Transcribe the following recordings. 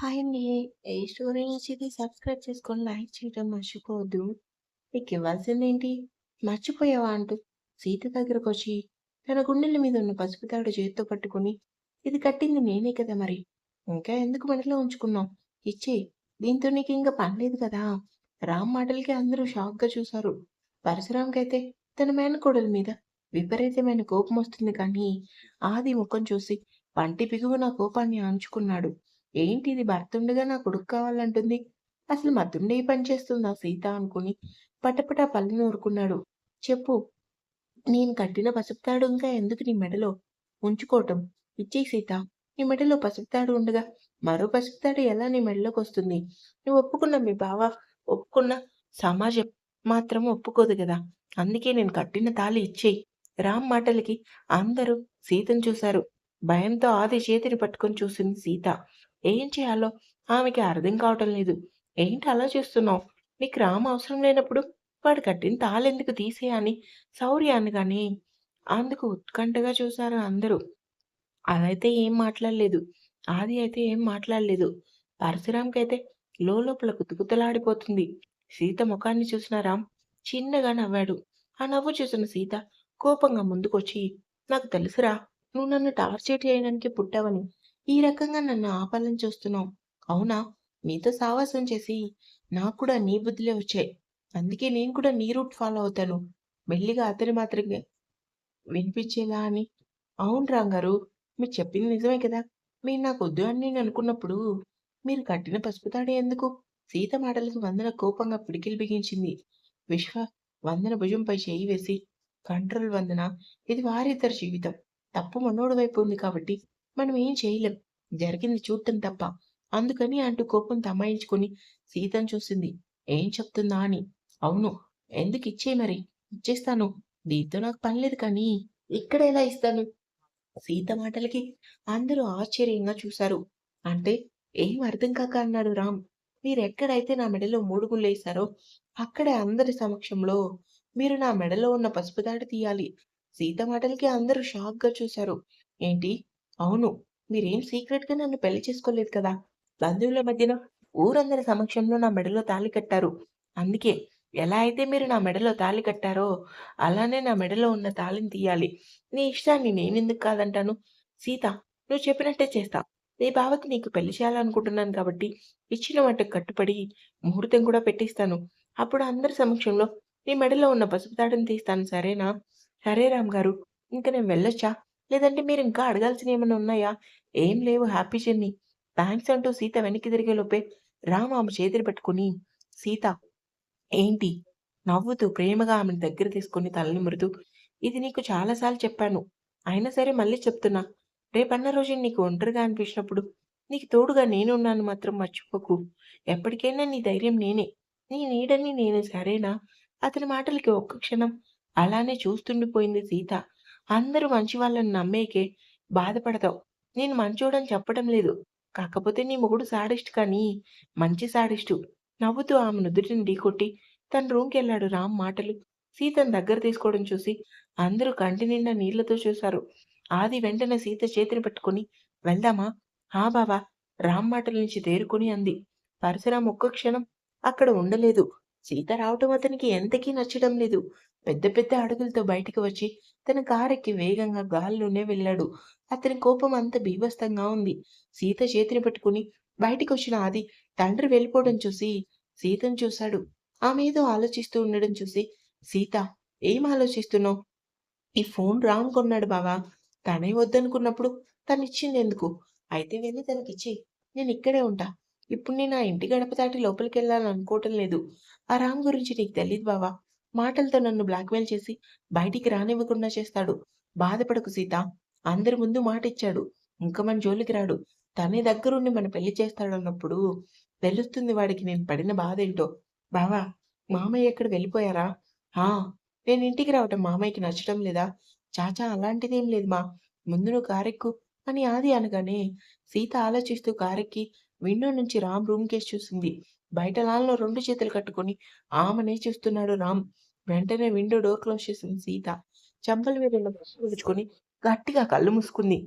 Hi అండి. ఏ story నచ్చితే సబ్స్క్రైబ్ చేసుకొని లైక్ చేయడం మర్చిపోవద్దు. నీకివ్వాల్సిందేంటి? మర్చిపోయావా అంటూ సీత దగ్గరకొచ్చి తన గుండెల మీద ఉన్న పసుపు తాడు చేత్తో పట్టుకుని ఇది కట్టింది నేనే కదా మరి. ఇంకా ఎందుకు మెడలో ఉంచుకున్నాం ఇచ్చే దీంతో నీకు ఇంకా పనిలేదు కదా! రామ్ మాటలకి అందరూ షాక్‌గా చూశారు. పరశురామ్‌కైతే తన మేనకోడల మీద విపరీతమైన కోపమొస్తుంది కానీ ఆది ముఖం చూసి పంటి బిగువున కోపాన్ని అణుచుకున్నాడు. ఏంటి ఇది భర్తుండగా నా కొడుకు కావాలంటుంది. అసలు మద్దుండే ఈ పని చేస్తుందా సీత అనుకుని పటపటా పళ్ళు నూరుకున్నాడు. చెప్పు. నేను కట్టిన పసుపుతాడు ఇంకా ఎందుకు నీ మెడలో ఉంచుకోవటం? ఇచ్చేయి సీత. నీ మెడలో పసుపు తాడు ఉండగా మరో పసుపుతాడు ఎలా నీ మెడలోకి వస్తుంది నువ్వు ఒప్పుకున్న మీ బావ ఒప్పుకున్న సమాజం మాత్రం ఒప్పుకోదు కదా అందుకే నేను కట్టిన తాళి ఇచ్చేయి. రామ్ మాటలకి అందరూ సీతను చూశారు. భయంతో ఆది చేతిని పట్టుకొని చూసింది సీత. ఏం చేయాలో ఆమెకి అర్థం కావటం లేదు. ఏంటి అలా చేస్తున్నావు నీకు రామ అవసరం లేనప్పుడు వాడు కట్టిన తాళెందుకు తీసేయని శౌర్యాన్ని కానీ అందుకు ఉత్కంఠగా చూశారు అందరూ. అదైతే ఏం మాట్లాడలేదు. ఆది అయితే ఏం మాట్లాడలేదు. పరశురామ్‌కైతే లోలోపల కుతుకుతలాడిపోతుంది సీత ముఖాన్ని చూసిన రామ్ చిన్నగా నవ్వాడు. ఆ నవ్వు చూసిన సీత కోపంగా ముందుకొచ్చి నాకు తెలుసురా నువ్వు నన్ను టార్చర్ చేయడానికి పుట్టావని. ఈ రకంగా నన్ను ఆపాలని చూస్తున్నావు. అవునా? నీతో సావాసం చేసి నాకు కూడా నీ బుద్ధులే వచ్చాయి. అందుకే నేను కూడా నీ రూట్ ఫాలో అవుతాను. మెల్లిగా అతని మాత్రమే వినిపించేలా అని. అవును రాంగారు. మీరు చెప్పింది నిజమే కదా! మీరు నాకు వద్దు అని నేను అనుకున్నప్పుడు మీరు కట్టిన పసుపుతాడే ఎందుకు? సీత మాటలకు వందన కోపంగా పిడికిలి బిగించింది. విశ్వ వందన భుజంపై చేయి వేసి కంట్రోల్ వందన. ఇది వారిద్దరి జీవితం. తప్పు మనోడు వైపు ఉంది కాబట్టి మనం ఏం చేయలేం. జరిగింది చూడటం తప్ప. అందుకని అంటూ కోపం తమాయించుకొని సీతను చూసింది. ఏం చెప్తుందా అని. అవును. ఎందుకు ఇచ్చేయి మరి. ఇచ్చేస్తాను. దీంతో నాకు పనిలేదు కానీ ఇక్కడ ఎలా ఇస్తాను? సీత మాటలకి అందరూ ఆశ్చర్యంగా చూశారు. అంటే ఏం అర్థం కాక అన్నాడు రామ్. మీరెక్కడైతే నా మెడలో మూడు ముళ్ళేశారో అక్కడే అందరి సమక్షంలో మీరు నా మెడలో ఉన్న పసుపు తాడు తీయాలి. సీత మాటలకి అందరూ షాక్‌గా చూశారు. ఏంటి? అవును. మీరేం సీక్రెట్‌గా నన్ను పెళ్ళి చేసుకోలేదు కదా! బంధువుల మధ్యన ఊరందరి సమక్షంలో నా మెడలో తాళి కట్టారు. అందుకే ఎలా అయితే మీరు నా మెడలో తాళి కట్టారో అలానే నా మెడలో ఉన్న తాళిని తీయాలి. నీ ఇష్టాన్ని నేనెందుకు కాదంటాను? సీత నువ్వు చెప్పినట్టే చేస్తా. నీ బావకి నీకు పెళ్ళి చేయాలనుకుంటున్నాను కాబట్టి ఇచ్చిన మాటకు కట్టుబడి ముహూర్తం కూడా పెట్టిస్తాను. అప్పుడు అందరి సమక్షంలో నీ మెడలో ఉన్న పసుపు తాడుని తీస్తాను సరేనా? సరే రామ్ గారు ఇంక నేను వెళ్ళొచ్చా? లేదంటే మీరు ఇంకా అడగాల్సిన ఏమైనా ఉన్నాయా? ఏం లేవు హ్యాపీ జర్నీ. థ్యాంక్స్ అంటూ సీత వెనక్కి తిరిగేలోపే రామ్ ఆమె చేతిని పట్టుకొని సీత ఏంటి? నవ్వుతూ ప్రేమగా ఆమెను దగ్గర తీసుకొని తలనిమురుతూ ఇది నీకు చాలా సార్లు చెప్పాను. అయినా సరే మళ్ళీ చెప్తున్నా. రేపన్న రోజు నీకు ఒంటరిగా అనిపించినప్పుడు నీకు తోడుగా నేనున్నాను మాత్రం మర్చిపోకు. ఎప్పటికైనా నీ ధైర్యం నేనే. నీ నీడని నేను సరేనా? అతని మాటలకి ఒక్క క్షణం అలానే చూస్తుండిపోయింది సీత. అందరూ మంచి వాళ్ళని నమ్మేకే బాధపడతావు. నేను మంచోడని చెప్పడం లేదు. కాకపోతే నీ మొగుడు సాడిస్ట్ కానీ మంచి సాడిస్టు నవ్వుతూ ఆమె నుదుటిని ఢీకొట్టి తన రూమ్కి వెళ్ళాడు రామ్ మాటలు సీతను దగ్గర తీసుకోవడం చూసి అందరూ కంటి నిండా నీళ్ళతో చూశారు. ఆది వెంటనే సీత చేతిని పట్టుకొని వెళ్దామా? హా బావా రామ్ మాటల నుంచి తేరుకుని అంది. పరశురాం ఒక్క క్షణం అక్కడ ఉండలేదు. సీత రావటం అతనికి ఎంతకీ నచ్చడం లేదు. పెద్ద పెద్ద అడుగులతో బయటికి వచ్చి తన కారెక్కి వేగంగా గాల్లోనే వెళ్ళాడు. అతని కోపం అంత బీభస్తంగా ఉంది. సీత చేతిని పట్టుకుని బయటికొచ్చిన ఆది తండ్రి వెళ్ళిపోవడం చూసి సీతను చూశాడు. ఆమేదో ఆలోచిస్తూ ఉండడం చూసి సీత ఏం ఆలోచిస్తున్నావు? ఈ ఫోన్ రామ్ కొన్నాడు బావా తనే వద్దనుకున్నప్పుడు తను ఇచ్చింది ఎందుకు అయితే వేరే తనకిచ్చి నేను ఇక్కడే ఉంటా. ఇప్పుడు నేను ఆ ఇంటి గడప దాటి లోపలికి వెళ్ళాలనుకోవటం లేదు. ఆ రామ్ గురించి నీకు తెలీదు బావా మాటలతో నన్ను బ్లాక్‌మెయిల్ చేసి బయటికి రానివ్వకుండా చేస్తాడు. బాధపడకు సీత. అందరి ముందు మాట ఇచ్చాడు ఇంక మన జోలికి రాడు. తనే దగ్గరుండి మన పెళ్ళి చేస్తాడన్నప్పుడు తెలుస్తుంది వాడికి నేను పడిన బాధేంటో. బావా మామయ్య ఎక్కడ వెళ్ళిపోయారా? ఆ! నేను ఇంటికి రావటం మామయ్యకి నచ్చటం లేదా? చాచా అలాంటిదేం లేదు మా. ముందు నువ్వు కారెక్కు అని ఆది అనగానే సీత ఆలోచిస్తూ కారెక్కి విండో నుంచి రామ్ రూమ్‌కేసి చూసింది. బయట లాన్‌లో రెండు చేతులు కట్టుకొని ఆమెనే చూస్తున్నాడు రామ్. వెంటనే విండో డోర్ క్లోజ్ చేసింది సీత. చెంపల మీద ఉన్న గట్టిగా కళ్ళు మూసుకుంది.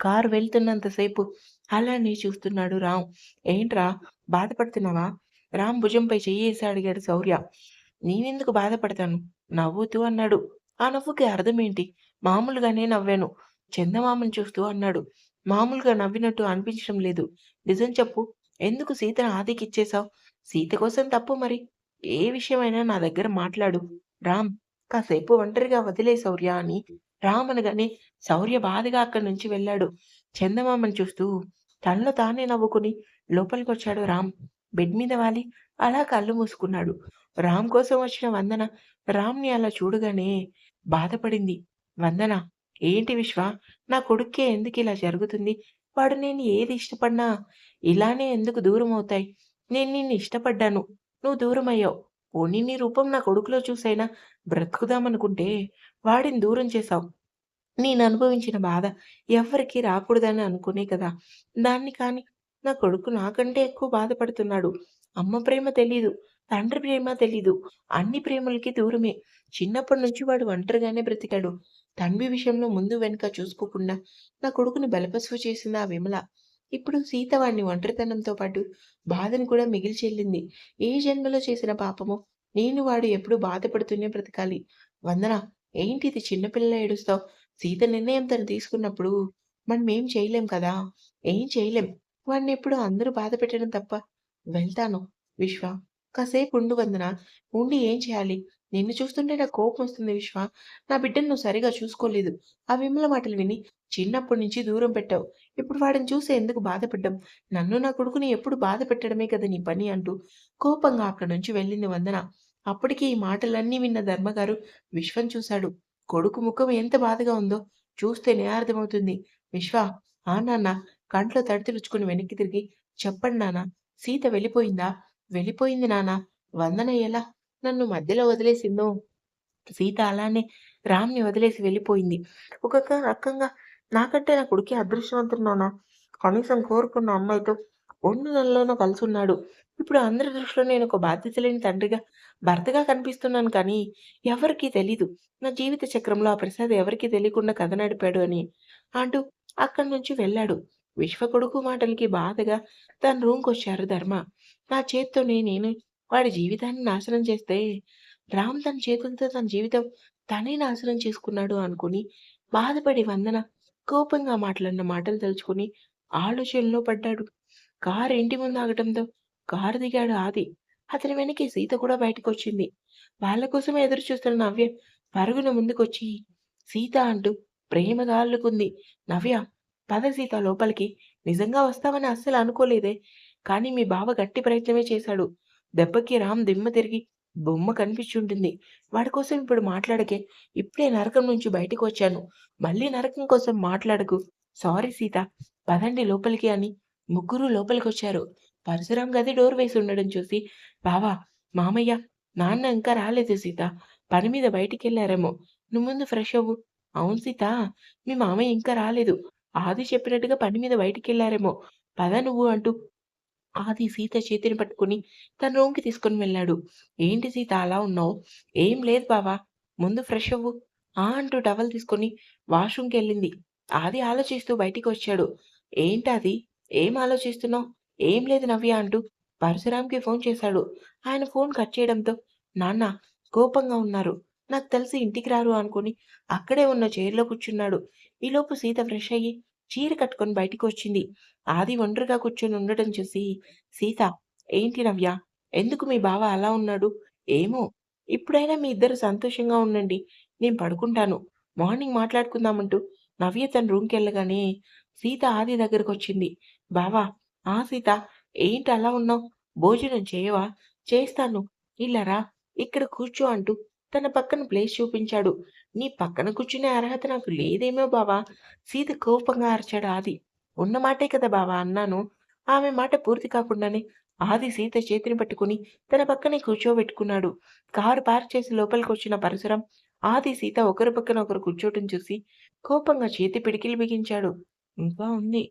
కారు వెళ్తున్నంత సేపు అలానే చూస్తున్నాడు రామ్. ఏంట్రా బాధపడుతున్నావా? రామ్ భుజంపై చెయ్యేసి అడిగాడు శౌర్య. నేనెందుకు బాధపడతాను? నవ్వుతూ అన్నాడు. ఆ నవ్వుకి అర్థమేంటి? మామూలుగానే నవ్వాను. చందమామని చూస్తూ అన్నాడు. మామూలుగా నవ్వినట్టు అనిపించడం లేదు. నిజం చెప్పు. ఎందుకు సీతను ఆదికిచ్చేశావు? సీత కోసం తప్పు మరి. ఏ విషయమైనా నా దగ్గర మాట్లాడు. రామ్ కాసేపు ఒంటరిగా వదిలే శౌర్య అని రామ్ అనగానే శౌర్య బాధగా అక్కడి నుంచి వెళ్ళాడు. చందమామని చూస్తూ తనలో తానే నవ్వుకుని లోపలికి వచ్చాడు రామ్. బెడ్ మీద వాలి అలా కళ్ళు మూసుకున్నాడు. రామ్ కోసం వచ్చిన వందన రామ్‌ని అలా చూడగానే బాధపడింది. వందన ఏంటి విశ్వ నా కొడుక్కే ఎందుకు ఇలా జరుగుతుంది? వాడు నేను ఏది ఇష్టపడినా ఇలానే ఎందుకు దూరం అవుతాయి నేను నిన్ను ఇష్టపడ్డాను. నువ్వు దూరం అయ్యావు పోనీ నీ రూపం నా కొడుకులో చూసైనా బ్రతుకుదామనుకుంటే వాడిని దూరం చేశావు. నేను అనుభవించిన బాధ ఎవ్వరికీ రాకూడదని అనుకునే కదా! దాన్ని కానీ నా కొడుకు నాకంటే ఎక్కువ బాధపడుతున్నాడు. అమ్మ ప్రేమ తెలీదు. తండ్రి ప్రేమ తెలీదు. అన్ని ప్రేమలకి దూరమే. చిన్నప్పటి నుంచి వాడు ఒంటరిగానే బ్రతికాడు. తండ్రి విషయంలో ముందు వెనుక చూసుకోకుండా నా కొడుకుని బలపశువు చేసింది ఆ విమల. ఇప్పుడు సీత వాడిని ఒంటరితనంతో పాటు బాధను కూడా మిగిల్చెల్లింది. ఏ జన్మలో చేసిన పాపమో నేను వాడు ఎప్పుడు బాధపడుతూనే బ్రతకాలి. వందన ఏంటిది చిన్నపిల్ల ఏడుస్తావు? సీత నిర్ణయం తను తీసుకున్నప్పుడు మనం ఏం చేయలేం కదా! ఏం చేయలేం. వాడినెప్పుడు అందరూ బాధ పెట్టడం తప్ప. వెళ్తాను. విశ్వ కాసేపు ఉండు వందన. ఉండి ఏం చేయాలి? నిన్ను చూస్తుంటే నాకు కోపమొస్తుంది విశ్వ. నా బిడ్డను నువ్వు సరిగా చూసుకోలేదు. ఆ విమల మాటలు విని చిన్నప్పటి నుంచి దూరం పెట్టావు. ఇప్పుడు వాడిని చూసి ఎందుకు బాధపడ్డం? నన్ను నా కొడుకుని ఎప్పుడు బాధ పెట్టడమే కదా నీ పని అంటూ కోపంగా అక్కడి నుంచి వెళ్ళింది వందన. అప్పటికి ఈ మాటలన్నీ విన్న ధర్మగారు విశ్వం చూశాడు. కొడుకు ముఖం ఎంత బాధగా ఉందో చూస్తేనే అర్థమవుతుంది. విశ్వ ఆ నాన్న కంట్లో తడితలుచుకుని వెనక్కి తిరిగి చెప్పండి నాన్న సీత వెళ్ళిపోయిందా? వెళ్ళిపోయింది నాన్న. వందన ఎలా నన్ను మధ్యలో వదిలేసిందో సీత అలానే రామ్‌ని వదిలేసి వెళ్ళిపోయింది. ఒక రకంగా నాకంటే నా కొడుకే అదృష్టవంతున్నానా కనీసం కోరుకున్న అమ్మాయితో ఒండు నెలలోనో కలిసున్నాడు. ఇప్పుడు అందరి దృష్టిలో నేను ఒక బాధ్యత లేని తండ్రిగా, భర్తగా కనిపిస్తున్నాను కానీ ఎవరికీ తెలీదు. నా జీవిత చక్రంలో ఆ ప్రసాద్ ఎవరికీ తెలియకుండా కథ నడిపాడు అని అంటూ అక్కడి నుంచి వెళ్ళాడు. విశ్వ కొడుకు మాటలకి బాధగా తన రూమ్కి వచ్చారు ధర్మ. నా చేత్తోనే నేను వాడి జీవితాన్ని నాశనం చేస్తే రామ్ తన చేతులతో తన జీవితం తనే నాశనం చేసుకున్నాడు అనుకుని బాధపడి వందన కోపంగా మాట్లాడిన మాటలు తలుచుకుని ఆలోచనలో పడ్డాడు. కారు ఇంటి ముందు ఆగటంతో కారు దిగాడు ఆది. అతని వెనక్కి సీత కూడా బయటకు వచ్చింది వాళ్ళ కోసమే ఎదురు చూస్తున్న నవ్య పరుగున ముందుకొచ్చి సీత అంటూ ప్రేమగా అల్లుకుంది. నవ్య పద సీత లోపలికి. నిజంగా వస్తావని అస్సలు అనుకోలేదే. కానీ మీ బావ గట్టి ప్రయత్నమే చేశాడు. దెబ్బకి రామ్ దిమ్మ తిరిగి బొమ్మ కనిపించుంటుంది. వాడి కోసం ఇప్పుడు మాట్లాడకే. ఇప్పుడే నరకం నుంచి బయటికొచ్చాను. మళ్ళీ నరకం కోసం మాట్లాడకు. సారీ సీత. పదండి లోపలికి అని ముగ్గురు లోపలికి వచ్చారు పరశురాం గది డోర్ వేసి ఉండడం చూసి బావా, మామయ్య, నాన్న ఇంకా రాలేదు సీత. పని మీద బయటికెళ్ళారేమో. నువ్వు ముందు ఫ్రెష్ అవ్వు. అవును సీత. మీ మామయ్య ఇంకా రాలేదు. ఆది చెప్పినట్టుగా పని మీద బయటికి వెళ్ళారేమో పద నువ్వు అంటూ ఆది సీత చేతిని పట్టుకుని తన రూమ్‌కి తీసుకొని వెళ్ళాడు. ఏంటి సీత అలా ఉన్నావు? ఏం లేదు బావా. ముందు ఫ్రెష్ అవ్వు. ఆ! అంటూ టవల్ తీసుకొని వాష్‌రూమ్‌కెళ్ళింది. ఆది ఆలోచిస్తూ బయటికి వచ్చాడు ఏంటది ఏం ఆలోచిస్తున్నావు? ఏం లేదు నవ్య అంటూ పరశురామ్కి ఫోన్ చేశాడు. ఆయన ఫోన్ కట్ చేయడంతో నాన్న కోపంగా ఉన్నారు. నాకు తెలిసి ఇంటికి రారు అనుకుని అక్కడే ఉన్న చైర్‌లో కూర్చున్నాడు. ఈలోపు సీత ఫ్రెష్ అయ్యి చీర కట్టుకొని బయటికొచ్చింది. ఆది ఒంటరిగా కూర్చొని ఉండటం చూసి సీత ఏంటి నవ్య? ఎందుకు మీ బావ అలా ఉన్నాడు? ఏమో! ఇప్పుడైనా మీ ఇద్దరు సంతోషంగా ఉండండి. నేను పడుకుంటాను. మార్నింగ్ మాట్లాడుకుందామంటూ నవ్య తన రూమ్కి వెళ్ళగానే సీత ఆది దగ్గరకొచ్చింది. బావా! ఆ సీత ఏంటి అలా ఉన్నావు? భోజనం చేయవా? చేస్తాను. ఇల్లరా ఇక్కడ కూర్చో అంటూ తన పక్కన ప్లేస్ చూపించాడు. నీ పక్కన కూర్చునే అర్హత నాకు లేదేమో బావా! సీత కోపంగా అరిచాడు ఆది. ఉన్న మాటే కదా బావా అన్నాను. ఆమె మాట పూర్తి కాకుండానే ఆది సీత చేతిని పట్టుకుని తన పక్కనే కూర్చోబెట్టుకున్నాడు. కారు పార్క్ చేసి లోపలికి వచ్చిన పరిసరం ఆది, సీత ఒకరి పక్కన ఒకరు కూర్చోటం చూసి కోపంగా చేతి పిడికిలి బిగించాడు. ఇంకా ఉంది.